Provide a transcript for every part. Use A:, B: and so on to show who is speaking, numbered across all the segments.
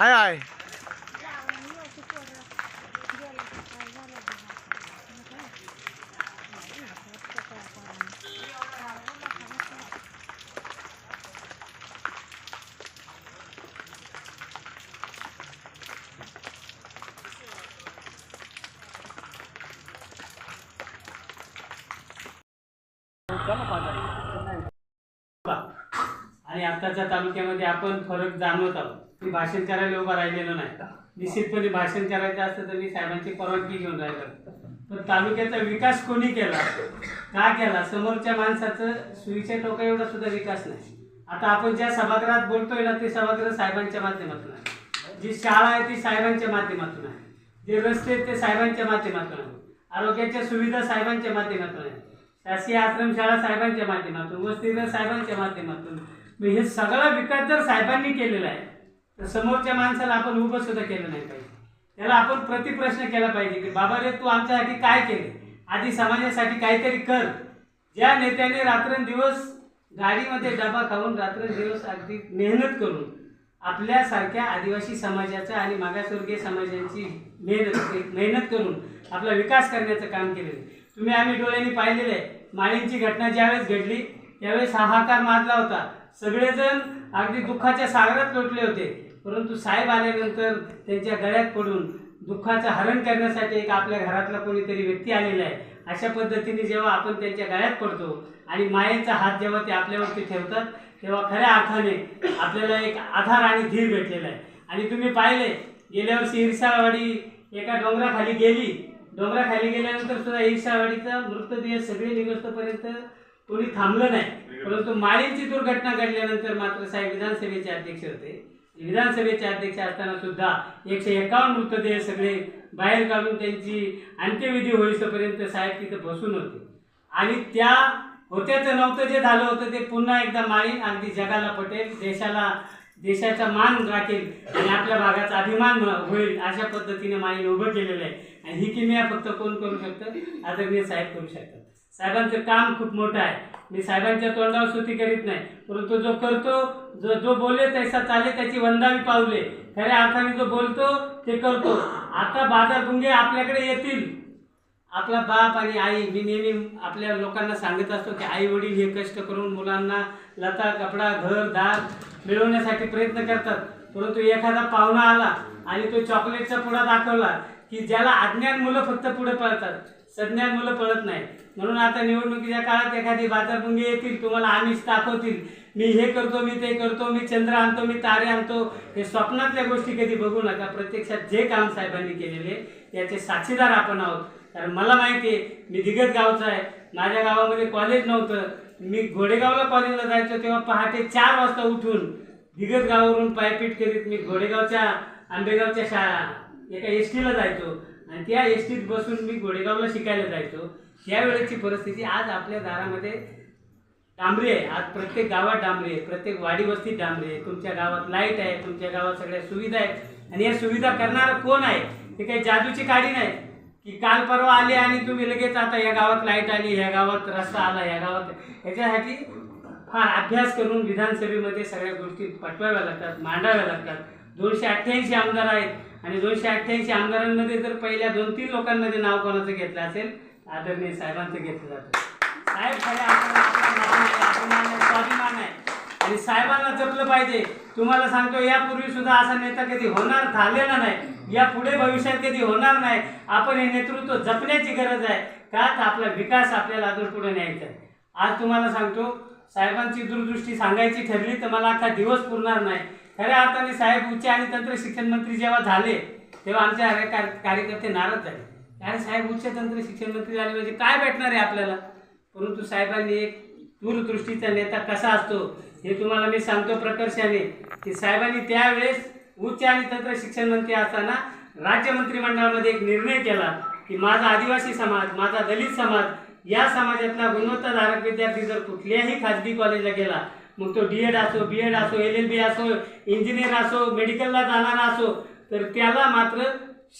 A: हाय हाय.
B: आणि आताच्या तालुक्यामध्ये आपण फरक जाणवत आहोत. भाषण करायला उभा राहिलेलो नाही. निश्चितपणे भाषण करायचं असतं तर मी साहेबांची परवानगी घेऊन राहिलो. पण तालुक्याचा विकास कोणी केला? का केला? समोरच्या माणसाचं सुईच्या टोका एवढा सुद्धा विकास नाही. आता आपण ज्या सभागृहात बोलतोय ना ते सभागृह साहेबांच्या माध्यमातून आहे. जी शाळा आहे ती साहेबांच्या माध्यमातून आहे. जे रस्ते आहेत ते साहेबांच्या माध्यमातून आहे. आरोग्याच्या सुविधा साहेबांच्या माध्यमातून आहे. शासकीय आश्रमशाळा साहेबांच्या माध्यमातून वस्तीघर साहेबांच्या माध्यमातून. हे सगळा विकास जर साहेबांनी केलेला आहे तर समोरच्या माणसाला आपण उभं सुद्धा केलं नाही पाहिजे. त्याला आपण प्रतिप्रश्न केला पाहिजे की बाबा रे तू आमच्यासाठी काय केले? आधी समाजासाठी काहीतरी कर. ज्या नेत्याने रात्रंदिवस गाडीमध्ये डबा खाऊन रात्रंदिवस अगदी मेहनत करून आपल्यासारख्या आदिवासी समाजाचा आणि मागासवर्गीय समाजाची मेहनत मेहनत करून आपला विकास करण्याचं काम केलेलं तुम्ही आम्ही डोळ्यांनी पाहिलेलं आहे. माळींची घटना ज्यावेळेस घडली त्यावेळेस हाहाकार माजला होता. सगळेजण अगदी दुःखाच्या सागरात लोटले होते. परंतु साहेब आल्यानंतर त्यांच्या गळ्यात पडून दुःखाचं हरण करण्यासाठी एक आपल्या घरातला कोणीतरी व्यक्ती आलेला आहे. अशा पद्धतीने जेव्हा आपण त्यांच्या गळ्यात पडतो आणि मायेचा हात जेव्हा ते आपल्यावरती ठेवतात तेव्हा खऱ्या अर्थाने आपल्याला एक आधार आणि धीर भेटलेला आहे. आणि तुम्ही पाहिले गेल्या वर्षी ईर्षावाडी एका डोंगराखाली गेली. डोंगराखाली गेल्यानंतर सुद्धा ईर्षावाडीचा मृतदेह सगळे निघोस्तपर्यंत कोणी थांबलं नाही. परंतु माळींची दुर्घटना घडल्यानंतर मात्र साहेब विधानसभेचे अध्यक्ष होते. विधानसभेचे अध्यक्ष असताना सुद्धा एकशे एकावन्न मृतदेह सगळे बाहेर काढून त्यांची अंत्यविधी होईपर्यंत साहेब तिथे बसून होते. आणि त्या होत्याचं नव्हतं जे झालं होतं ते पुन्हा एकदा माळीन अगदी जगाला पटेल देशाला देशाचा मान राखेल आणि आपल्या भागाचा अभिमान होईल अशा पद्धतीने माळीन उभं केलेलं आहे. आणि ही किमया फक्त कोण करू शकतं? आदरणीय साहेब करू शकतात. साहेबांचं काम खूप मोठं आहे. मी साहेबांच्या तोंडावर स्तुती करीत नाही. परंतु जो करतो जो जो बोले तैसा चाले त्याची वंदावी पावले. खऱ्या अर्थाने जो बोलतो ते करतो. आता बाजार गुंगे आपल्याकडे येतील. आपला बाप आणि आई मी नेहमी आपल्या लोकांना सांगत असतो की आई वडील हे कष्ट करून मुलांना लता कपडा घर दार मिळवण्यासाठी प्रयत्न करतात. परंतु एखादा पाहुणा आला आणि तो चॉकलेटचा पुडा दाखवला की ज्याला अज्ञान मुलं फक्त पुढे पळतात. सज्ञान मुलं पळत नाही म्हणून आता निवडणुकीच्या काळात एखादी बाजारभुंगी येतील तुम्हाला आमिष दाखवतील. मी हे करतो मी ते करतो मी चंद्र आणतो मी तारे आणतो. हे स्वप्नातल्या गोष्टी कधी बघू नका. प्रत्यक्षात जे काम साहेबांनी केलेले याचे साक्षीदार आपण आहोत. कारण मला माहिती आहे मी दिगत गावचा आहे. माझ्या गावामध्ये कॉलेज नव्हतं. मी घोडेगावला कॉलेजला जायचो तेव्हा पहाटे चार वाजता उठून दिगत गावावरून पायपीट करीत मी घोडेगावच्या आंबेगावच्या शाळा एका एस टीला जायचो. आणि त्या एस टीत बसून मी गोडेगावला शिकायला जायचो. त्यावेळेची परिस्थिती आज आपल्या दारामध्ये डांबरी आहे. आज प्रत्येक गावात डांबरी आहे. प्रत्येक वाडी वस्तीत डांबरी आहे. तुमच्या गावात लाइट आहे. तुमच्या गावात सगळ्या सुविधा आहेत. आणि या सुविधा करणारं कोण आहे? ते काही जादूची काडी नाही की काल परवा आले आणि तुम्ही लगेच आता या गावात लाइट आली या गावात रस्ता आला या गावात याच्यासाठी फार अभ्यास करून विधानसभेमध्ये सगळ्या गोष्टी पटवाव्या लागतात मांडाव्या लागतात. दोनशे अठ्ठ्याऐंशी आमदार आहेत. आणि दोनशे अठ्ठ्याऐंशी आमदारांमध्ये जर पहिल्या दोन तीन लोकांमध्ये नाव कोणाचं घेतलं असेल आदरणीय साहेबांचं घेतलं जातं. साहेब खऱ्या आहे, स्वाभिमान आहे आणि साहेबांना जपलं पाहिजे. तुम्हाला सांगतो यापूर्वी सुद्धा असा नेता कधी होणार झालेला नाही. या पुढे भविष्यात कधी होणार नाही. आपण हे नेतृत्व जपण्याची गरज आहे. का? आपला विकास आपल्याला अजून पुढे न्यायचा आहे. आज तुम्हाला सांगतो साहेबांची दूरदृष्टी सांगायची ठरली तर मला अख्खा दिवस पुरणार नाही. खऱ्या अर्थाने साहेब उच्च आणि तंत्र शिक्षण मंत्री जेव्हा झाले तेव्हा आमचे अरे कार्यकर्ते नाराज झाले. अरे साहेब उच्च तंत्र शिक्षण मंत्री झाले म्हणजे काय भेटणार आहे आपल्याला? परंतु साहेबांनी एक दूरदृष्टीचा नेता कसा असतो हे तुम्हाला मी सांगतो प्रकर्षाने. की साहेबांनी त्यावेळेस उच्च आणि तंत्र शिक्षण मंत्री असताना राज्य मंत्रिमंडळामध्ये एक निर्णय केला की माझा आदिवासी समाज माझा दलित समाज या समाजातला गुणवत्ताधारक विद्यार्थी जर कुठल्याही खाजगी कॉलेजला गेला मग तो डी एड असो बी एड असो एल एल बी असो इंजिनियर असो मेडिकलला जाणारा असो तर त्याला मात्र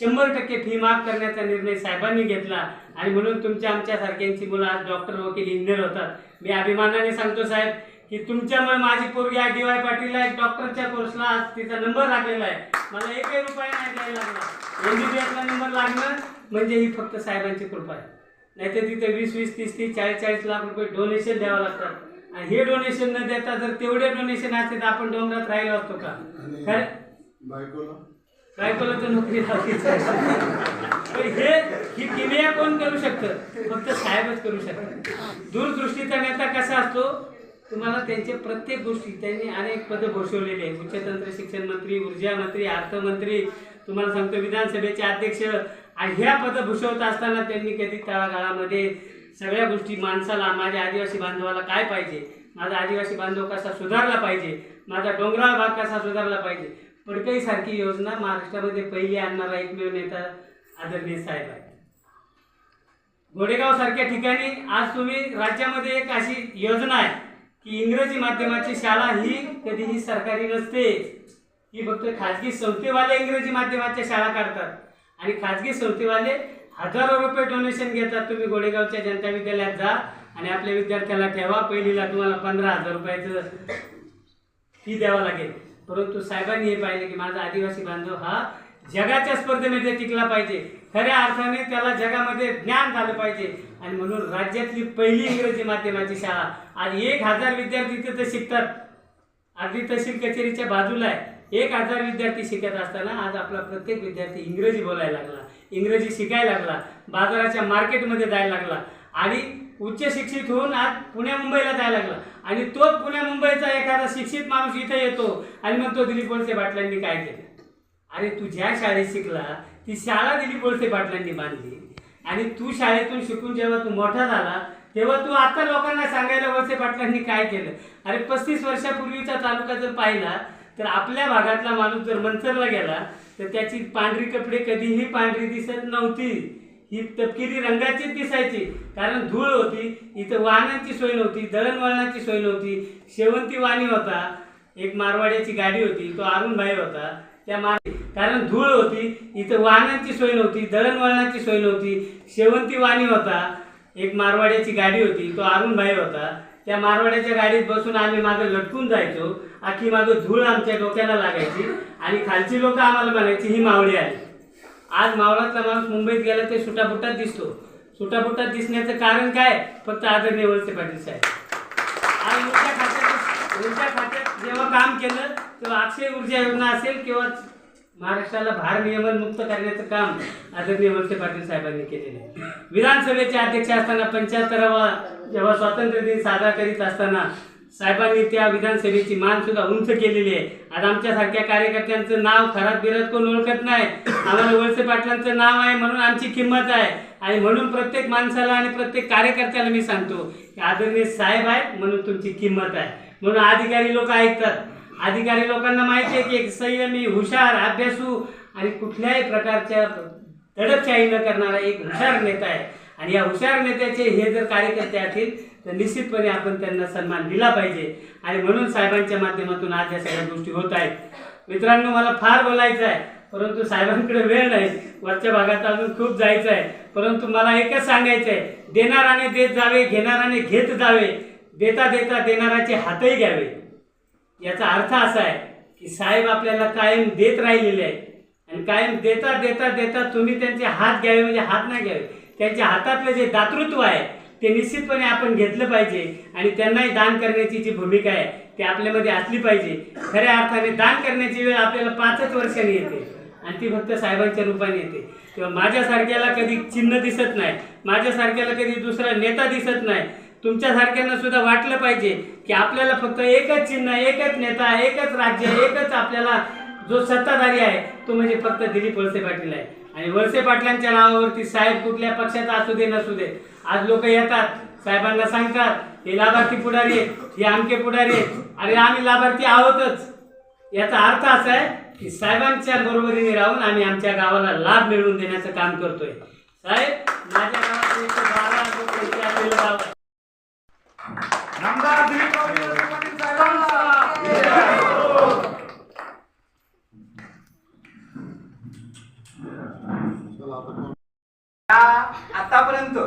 B: शंभर टक्के फी माफ करण्याचा निर्णय साहेबांनी घेतला. आणि म्हणून तुमच्या आमच्यासारख्यांची मुलं आज डॉक्टर वकील इंजिनियर होतात. मी अभिमानाने सांगतो साहेब की तुमच्यामुळे माझी पोरगी आहे डी वाय पाटीलला एक डॉक्टरच्या कोर्सला आज तिचा नंबर लागलेला आहे. मला एकही रुपया नाही द्यायला लागला. एमबीबीएसला नंबर लागणं म्हणजे ही फक्त साहेबांची कृपा आहे. नाहीतर तिथे वीस वीस तीस तीस चाळीस चाळीस लाख रुपये डोनेशन द्यावं लागतात. आणि हे डोनेशन न देता जर तेवढे डोनेशन असते तर आपण डोंगरात राहिलो असतो का? खरं
A: बायकोला?
B: बायकोला तर नोकरी. पण हे ही किमया कोण करू शकतं? फक्त साहेबच करू शकतात. दूरदृष्टीचा नेता कसा असतो? तुम्हाला त्यांचे प्रत्येक गोष्टी त्यांनी अनेक पदं घोषवलेली आहे उच्चतंत्र शिक्षण मंत्री ऊर्जा मंत्री अर्थमंत्री तुम्हाला सांगतो विधानसभेचे अध्यक्ष. आणि ह्या पदं भूषवत असताना त्यांनी कधी तळागाळामध्ये सगळ्या गोष्टी माणसाला माझ्या आदिवासी बांधवाला काय पाहिजे? माझा आदिवासी बांधव कसा सुधारला पाहिजे? माझा डोंगराळ भाग कसा सुधारला पाहिजे? पडकईसारखी योजना महाराष्ट्रामध्ये पहिली आणणारा एकमेव नेता आदरणीय साहेब आहे गोडेगावसारख्या ठिकाणी आज तुम्ही राज्यामध्ये एक अशी योजना आहे की इंग्रजी माध्यमाची शाळा ही कधीही सरकारी नसते. ही फक्त खाजगी संस्थेवाले इंग्रजी माध्यमाच्या शाळा काढतात. आणि खाजगी संस्थेवाले हजारो रुपये डोनेशन घेतात. तुम्ही गोडेगावच्या जनता विद्यालयात जा आणि आपल्या विद्यार्थ्याला ठेवा. पहिलीला तुम्हाला पंधरा हजार रुपयाचं फी द्यावं लागेल. परंतु साहेबांनी हे पाहिलं की माझा आदिवासी बांधव हा जगाच्या स्पर्धेमध्ये टिकला पाहिजे. खऱ्या अर्थाने त्याला जगामध्ये ज्ञान झालं पाहिजे. आणि म्हणून राज्यातली पहिली इंग्रजी माध्यमाची शाळा. आज एक हजार विद्यार्थी तिथं शिकतात. अगदी तहसील कचेरीच्या बाजूला आहे. एक हजार विद्यार्थी शिकत असताना आज आपला प्रत्येक विद्यार्थी इंग्रजी बोलायला लागला. इंग्रजी शिकायला लागला. बाजाराच्या मार्केटमध्ये जायला लागला. आणि उच्च शिक्षित होऊन आज पुण्या मुंबईला जायला लागला. आणि तोच पुण्या मुंबईचा एखादा शिक्षित माणूस इथे येतो आणि मग तो दिलीप वळसे पाटलांनी काय केलं? अरे तू ज्या शाळेत शिकला ती शाळा दिलीप वळसे पाटलांनी बांधली. आणि तू शाळेतून शिकून जेव्हा तू मोठा झाला तेव्हा तू आता लोकांना सांगायला वळसे पाटलांनी काय केलं? अरे पस्तीस वर्षापूर्वीचा तालुका जर पाहिला तर आपल्या भागातला माणूस जर मंचरला गेला तर त्याची पांढरी कपडे कधीही पांढरी दिसत नव्हती. ही तपकिरी रंगाचीच दिसायची. कारण धूळ होती इथं वाहनांची सोय नव्हती दळणवळणाची सोय नव्हती. शेवंती वाणी होता एक मारवाड्याची गाडी होती तो अरुणभाई होता त्या मार कारण धूळ होती इथं वाहनांची सोय नव्हती दळणवळणाची सोय नव्हती. शेवंती वाणी होता एक मारवाड्याची गाडी होती तो अरुणभाई होता. त्या मारवाड्याच्या गाडीत बसून आम्ही मागं लटकून जायचो. आखी मागं धूळ आमच्या डोक्याला लागायची आणि खालची लोक आम्हाला म्हणायची ही मावळी आली आज मावळातला माणूस मुंबईत गेला ते सुटापुटात दिसतो. सुटापुटात दिसण्याचं कारण काय? फक्त आदरणीय वळसे पाटील साहेब. आज ऊर्जा खात्यात ऊर्जा खात्यात जेव्हा काम केलं तेव्हा अक्षय ऊर्जा योजना असेल किंवा महाराष्ट्राला भार नियमन मुक्त करण्याचं काम आदरणीय वळसे पाटील साहेबांनी केलेलं आहे. विधानसभेचे अध्यक्ष असताना पंच्याहत्तरावा जेव्हा स्वातंत्र्य दिन साजरा करीत असताना साहेबांनी त्या विधानसभेची मान सुद्धा उंच केलेली आहे. आज आमच्यासारख्या कार्यकर्त्यांचं नाव खराब बिरत कोण ओळखत नाही. आम्हाला वळसे पाटलांचं नाव आहे म्हणून आमची किंमत आहे. आणि म्हणून प्रत्येक माणसाला आणि प्रत्येक कार्यकर्त्याला मी सांगतो की आदरणीय साहेब आहे म्हणून तुमची किंमत आहे. म्हणून अधिकारी लोक ऐकतात. अधिकारी लोकांना माहिती आहे की एक संयमी हुशार अभ्यासू आणि कुठल्याही प्रकारच्या दडपशाही न करणारा एक हुशार नेता आहे. आणि या हुशार नेत्याचे हे जर कार्यकर्ते असतील तर निश्चितपणे आपण त्यांना सन्मान दिला पाहिजे. आणि म्हणून साहेबांच्या माध्यमातून आज या सगळ्या गोष्टी होत आहेत. मित्रांनो मला फार बोलायचं आहे परंतु साहेबांकडे वेळ नाही. वरच्या भागात अजून खूप जायचं आहे. परंतु मला एकच सांगायचं आहे देणाराने देत जावे घेणाराने घेत जावे. देता देता देणाराचे हातही घ्यावे. याचा अर्थ असा आहे की साहेब आपल्याला कायम देत राहिलेले आहेत. आणि कायम देता देता देता तुम्ही त्यांचे हात घ्यावे म्हणजे हात नाही घ्यावे. त्यांच्या हातातलं जे दातृत्व आहे ते निश्चितपणे आपण घेतलं पाहिजे आणि त्यांनाही दान करण्याची जी भूमिका आहे ती आपल्यामध्ये असली पाहिजे. खऱ्या अर्थाने दान करण्याची वेळ आपल्याला पाचच वर्षांनी येते. आणि ती फक्त साहेबांच्या रूपाने येते. किंवा माझ्यासारख्याला कधी चिन्ह दिसत नाही. माझ्यासारख्याला कधी दुसरा नेता दिसत नाही. तुमच्यासारख्यांना सुद्धा वाटलं पाहिजे की आपल्याला फक्त एकच चिन्ह एकच नेता एकच राज्य एकच आपल्याला जो सत्ताधारी आहे तो म्हणजे फक्त दिलीप वळसे पाटील आहे. आणि वळसे पाटलांच्या नावावरती साहेब कुठल्या पक्षाचा असू दे नसू दे. आज लोक येतात साहेबांना सांगतात हे लाभार्थी पुढारी आहेत हे आमके पुढारी आहेत. अरे आम्ही लाभार्थी आहोतच. याचा अर्थ असा आहे की साहेबांच्या बरोबरीने राहून आम्ही आमच्या गावाला लाभ मिळवून देण्याचं काम करतोय. साहेब माझ्या गावात एकशे बारा लोकसंख्या असलेलं गाव आहे.
A: नामदार दिलीपराव वळसे पाटील साहेबांना चला आता कोण-
C: या आतापर्यंत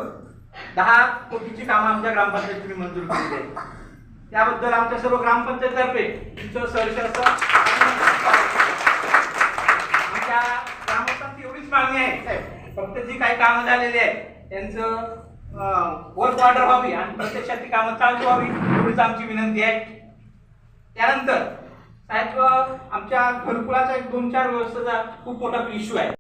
C: दहा कोटीची कामं आमच्या ग्रामपंचायतीने मंजूर केली त्याबद्दल आमच्या सर्व ग्रामपंचायततर्फे तुमचं सहर्ष आमच्या ग्रामस्थांची एवढीच मागणी आहे साहेब. फक्त जी काही कामं झालेली आहेत त्यांचं वर्क ऑर्डर व्हावी आणि प्रत्यक्षात ती कामं चालू व्हावी एवढीच आमची विनंती आहे. त्यानंतर साहेब आमच्या घरकुलाचा एक दोन चार व्यवस्थेचा खूप मोठा इश्यू आहे.